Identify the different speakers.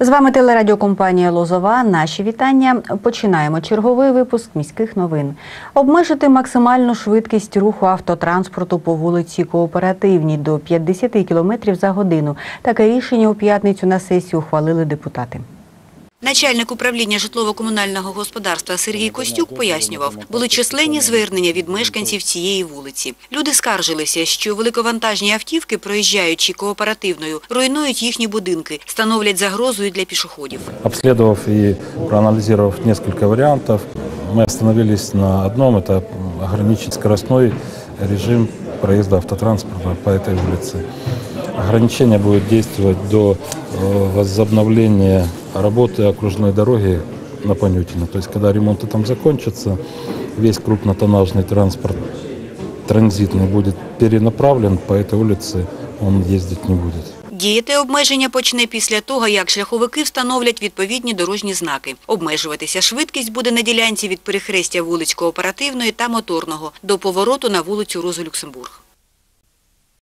Speaker 1: З вами телерадіокомпанія Лозова. Наші вітання. Починаємо черговий випуск міських новин. Обмежити максимальну швидкість руху автотранспорту по вулиці Кооперативній до 50 км за годину. Таке рішення у п'ятницю на сесії ухвалили депутати. Начальник управління житлово-комунального господарства Сергій Костюк пояснював, були численні звернення від мешканців цієї вулиці. Люди скаржилися, що великовантажні автівки, проїжджаючи кооперативною, руйнують їхні будинки, становлять загрозою для пішоходів.
Speaker 2: Обследовав и проанализировав несколько вариантов, мы остановились на одном, это ограничить скоростной режим проезда автотранспорта по этой улице. Ограничение будет действовать до э, возобновления работы окружной дороги на Понютино. То есть, когда ремонты там закончатся, весь крупнотоннажный транспорт транзитный будет перенаправлен по этой улице, он ездить не будет.
Speaker 1: Діяти обмеження почне після того, як шляховики встановлять відповідні дорожні знаки. Обмежуватися швидкість буде на ділянці від перехрестя вулиць Кооперативної та Моторного до повороту на вулицю Розу Люксембург.